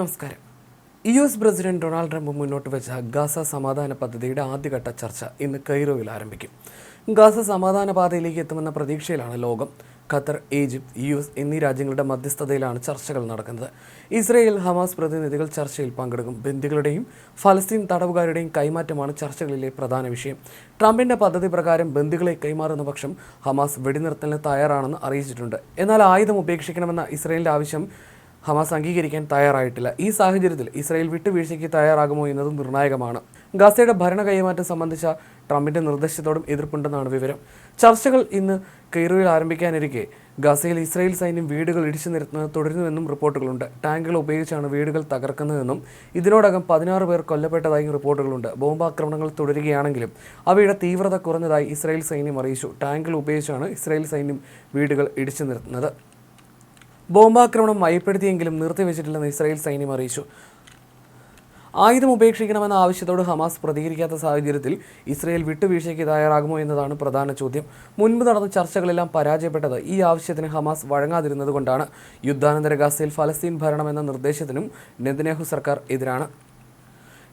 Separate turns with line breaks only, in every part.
നമസ്കാരം. U S president Donald Trump മുന്നോട്ട് വെച്ച ഗാസ സമാധാന പദ്ധതിയുടെ ആദ്യഘട്ട ചർച്ച ഇന്ന് കൈറോയിൽ ആരംഭിക്കും. ഗാസ സമാധാന പാതയിലേക്ക് എത്തുമെന്ന പ്രതീക്ഷയിലാണ് ലോകം. ഖത്തർ ഈജിപ്ത് യു എസ് എന്നീ രാജ്യങ്ങളുടെ മധ്യസ്ഥതയിലാണ് ചർച്ചകൾ നടക്കുന്നത്. ഇസ്രയേൽ ഹമാസ് പ്രതിനിധികൾ ചർച്ചയിൽ പങ്കെടുക്കും. ബന്ദികളുടെയും ഫലസ്തീൻ തടവുകാരുടെയും കൈമാറ്റമാണ് ചർച്ചകളിലെ പ്രധാന വിഷയം. ട്രംപിന്റെ പദ്ധതി പ്രകാരം ബന്ദികളെ കൈമാറുന്ന പക്ഷം ഹമാസ് വെടിനിർത്തലിന് തയ്യാറാണെന്ന് അറിയിച്ചിട്ടുണ്ട്. എന്നാൽ ആയുധം ഉപേക്ഷിക്കണമെന്ന ഇസ്രയേലിന്റെ ആവശ്യം ഹമാസ് അംഗീകരിക്കാൻ തയ്യാറായിട്ടില്ല. ഈ സാഹചര്യത്തിൽ ഇസ്രായേൽ വിട്ടുവീഴ്ചയ്ക്ക് തയ്യാറാകുമോ എന്നതും നിർണായകമാണ്. ഗാസയുടെ ഭരണ കൈമാറ്റം സംബന്ധിച്ച ട്രംപിന്റെ നിർദ്ദേശത്തോടും എതിർപ്പുണ്ടെന്നാണ് വിവരം. ചർച്ചകൾ ഇന്ന് കെയ്റോയിൽ ആരംഭിക്കാനിരിക്കെ ഗാസയിൽ ഇസ്രായേൽ സൈന്യം വീടുകൾ ഇടിച്ചു നിരത്തുന്നത് തുടരുന്നുവെന്നും റിപ്പോർട്ടുകളുണ്ട്. ടാങ്കുകൾ ഉപയോഗിച്ചാണ് വീടുകൾ തകർക്കുന്നതെന്നും ഇതിനോടകം പതിനാറ് പേർ കൊല്ലപ്പെട്ടതായും റിപ്പോർട്ടുകളുണ്ട്. ബോംബാക്രമണങ്ങൾ തുടരുകയാണെങ്കിലും അവയുടെ തീവ്രത കുറഞ്ഞതായി ഇസ്രായേൽ സൈന്യം അറിയിച്ചു. ടാങ്കുകൾ ഉപയോഗിച്ചാണ് ഇസ്രായേൽ സൈന്യം വീടുകൾ ഇടിച്ചു നിരത്തുന്നത്. ബോംബാക്രമണം മയപ്പെടുത്തിയെങ്കിലും നിർത്തിവെച്ചിട്ടില്ലെന്ന് ഇസ്രായേൽ സൈന്യം അറിയിച്ചു. ആയുധം ഉപേക്ഷിക്കണമെന്ന ആവശ്യത്തോട് ഹമാസ് പ്രതികരിക്കാത്ത സാഹചര്യത്തിൽ ഇസ്രായേൽ വിട്ടുവീഴ്ചയ്ക്ക് തയ്യാറാകുമോ എന്നതാണ് പ്രധാന ചോദ്യം. മുൻപ് നടന്ന ചർച്ചകളെല്ലാം പരാജയപ്പെട്ടത് ഈ ആവശ്യത്തിന് ഹമാസ് വഴങ്ങാതിരുന്നതുകൊണ്ടാണ് യുദ്ധാനന്തര ഗാസയിൽ ഫലസ്തീൻ ഭരണം എന്ന നിർദ്ദേശത്തിനും നെതന്യാഹു സർക്കാർ എതിരാണ്.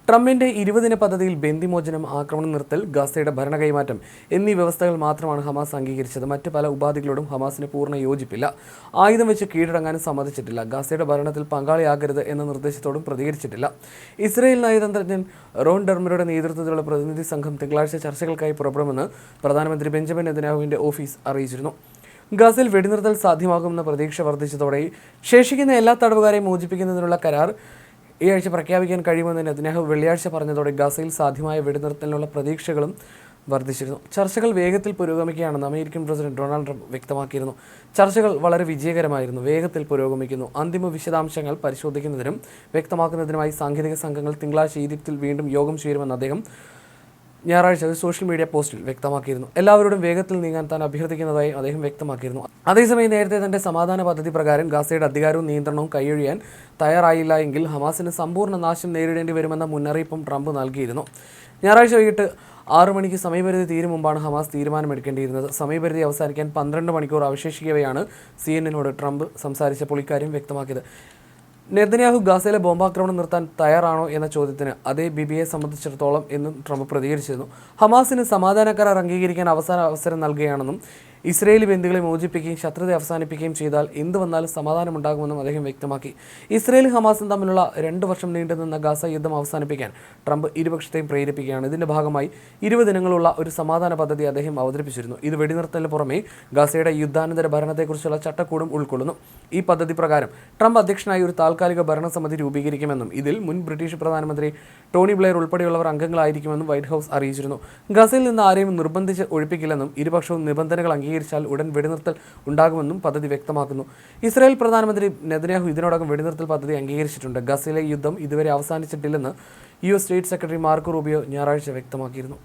ട്രംപിന്റെ ഇരുപതിന പദ്ധതിയിൽ ബന്ദിമോചനം ആക്രമണം നിർത്തൽ ഗാസയുടെ ഭരണ കൈമാറ്റം എന്നീ വ്യവസ്ഥകൾ മാത്രമാണ് ഹമാസ് അംഗീകരിച്ചത്. മറ്റ് പല ഉപാധികളോടും ഹമാസിന് പൂർണ യോജിപ്പില്ല. ആയുധം വെച്ച് കീഴടങ്ങാനും സമ്മതിച്ചിട്ടില്ല. ഗാസയുടെ ഭരണത്തിൽ പങ്കാളിയാകരുത് എന്ന നിർദ്ദേശത്തോടും പ്രതികരിച്ചിട്ടില്ല. ഇസ്രയേൽ നയതന്ത്രജ്ഞൻ റോൺ ഡെർമറുടെ നേതൃത്വത്തിലുള്ള പ്രതിനിധി സംഘം തിങ്കളാഴ്ച ചർച്ചകൾക്കായി പുറപ്പെടുമെന്ന് പ്രധാനമന്ത്രി ബെഞ്ചമിൻ നെതന്യാഹുവിന്റെ ഓഫീസ് അറിയിച്ചിരുന്നു. ഗാസയിൽ വെടിനിർത്തൽ സാധ്യമാകുമെന്ന പ്രതീക്ഷ വർദ്ധിച്ചതോടെ ശേഷിക്കുന്ന എല്ലാ തടവുകാരെയും മോചിപ്പിക്കുന്നതിനുള്ള കരാർ ഈ ആഴ്ച പ്രഖ്യാപിക്കാൻ കഴിയുമെന്ന് നെതന്യാഹു വെള്ളിയാഴ്ച പറഞ്ഞതോടെ ഗസയിൽ സാധ്യമായ വെടിനിർത്തലിനുള്ള പ്രതീക്ഷകളും വർദ്ധിച്ചിരുന്നു. ചർച്ചകൾ വേഗത്തിൽ പുരോഗമിക്കുകയാണെന്ന് അമേരിക്കൻ പ്രസിഡന്റ് ഡൊണാൾഡ് ട്രംപ് വ്യക്തമാക്കിയിരുന്നു. ചർച്ചകൾ വളരെ വിജയകരമായിരുന്നു. വേഗത്തിൽ പുരോഗമിക്കുന്നു. അന്തിമ വിശദാംശങ്ങൾ പരിശോധിക്കുന്നതിനും വ്യക്തമാക്കുന്നതിനുമായി സാങ്കേതിക സംഘങ്ങൾ തിങ്കളാഴ്ച ഈജിപ്തിൽ വീണ്ടും യോഗം ചേരുമെന്ന് അദ്ദേഹം ഞായറാഴ്ച ഒരു സോഷ്യൽ മീഡിയ പോസ്റ്റിൽ വ്യക്തമാക്കിയിരുന്നു. എല്ലാവരോടും വേഗത്തിൽ നീങ്ങാൻ താൻ അഭ്യർത്ഥിക്കുന്നതായി അദ്ദേഹം വ്യക്തമാക്കിയിരുന്നു. അതേസമയം നേരത്തെ തന്റെ സമാധാന പദ്ധതി പ്രകാരം ഗാസയുടെ അധികാരവും നിയന്ത്രണവും കൈയൊഴിയാൻ തയ്യാറായില്ല എങ്കിൽ ഹമാസിന് സമ്പൂർണ നാശം നേരിടേണ്ടി വരുമെന്ന മുന്നറിയിപ്പും ട്രംപ് നൽകിയിരുന്നു. ഞായറാഴ്ച വൈകിട്ട് ആറു മണിക്ക് സമയപരിധി തീരും മുമ്പാണ് ഹമാസ് തീരുമാനമെടുക്കേണ്ടിയിരുന്നത്. സമയപരിധി അവസാനിക്കാൻ പന്ത്രണ്ട് മണിക്കൂർ അവശേഷിക്കവെയാണ് സി എന്നോട് ട്രംപ് സംസാരിച്ചപ്പോൾ ഇക്കാര്യം വ്യക്തമാക്കിയത്. നെതന്യാഹു ഗാസയിലെ ബോംബാക്രമണം നിർത്താൻ തയ്യാറാണോ എന്ന ചോദ്യത്തിന് അതേ ബിബിയെ സംബന്ധിച്ചിടത്തോളം എന്നും ട്രംപ് പ്രതികരിച്ചിരുന്നു. ഹമാസിന് സമാധാന കരാർ അംഗീകരിക്കാൻ അവസാന അവസരം നൽകുകയാണെന്നും ഇസ്രയേലി ബന്ധുക്കളെ മോചിപ്പിക്കുകയും ശത്രുത അവസാനിപ്പിക്കുകയും ചെയ്താൽ എന്ത് വന്നാലും സമാധാനമുണ്ടാകുമെന്നും അദ്ദേഹം വ്യക്തമാക്കി. ഇസ്രയേൽ ഹമാസും തമ്മിലുള്ള രണ്ട് വർഷം നീണ്ടുനിന്ന ഗാസ യുദ്ധം അവസാനിപ്പിക്കാൻ ട്രംപ് ഇരുപക്ഷത്തെയും പ്രേരിപ്പിക്കുകയാണ്. ഇതിന്റെ ഭാഗമായി ഇരുപത് ദിനങ്ങളുള്ള ഒരു സമാധാന പദ്ധതി അദ്ദേഹം അവതരിപ്പിച്ചിരുന്നു. ഇത് വെടിനിർത്തലിന് പുറമെ ഗാസയുടെ യുദ്ധാനന്തര ഭരണത്തെക്കുറിച്ചുള്ള ചട്ടക്കൂടും ഉൾക്കൊള്ളുന്നു. ഈ പദ്ധതി പ്രകാരം ട്രംപ് അധ്യക്ഷനായി ഒരു താൽക്കാലിക ഭരണസമിതി രൂപീകരിക്കുമെന്നും ഇതിൽ മുൻ ബ്രിട്ടീഷ് പ്രധാനമന്ത്രി ടോണി ബ്ലെയർ ഉൾപ്പെടെയുള്ളവർ അംഗങ്ങളായിരിക്കുമെന്നും വൈറ്റ് ഹൗസ് അറിയിച്ചിരുന്നു. ഗസയിൽ നിന്ന് ആരെയും നിർബന്ധിച്ച് ഒഴിപ്പിക്കില്ലെന്നും ഇരുപക്ഷവും നിബന്ധനകൾ അംഗീകരിച്ചാൽ ഉടൻ വെടിനിർത്തൽ ഉണ്ടാകുമെന്നും പദ്ധതി വ്യക്തമാക്കുന്നു. ഇസ്രായേൽ പ്രധാനമന്ത്രി നെതന്യാഹു ഇതിനോടകം വെടിനിർത്തൽ പദ്ധതി അംഗീകരിച്ചിട്ടുണ്ട്. ഗസയിലെ യുദ്ധം ഇതുവരെ അവസാനിച്ചിട്ടില്ലെന്ന് U S state secretary Marco Rubio ഞായറാഴ്ച വ്യക്തമാക്കിയിരുന്നു.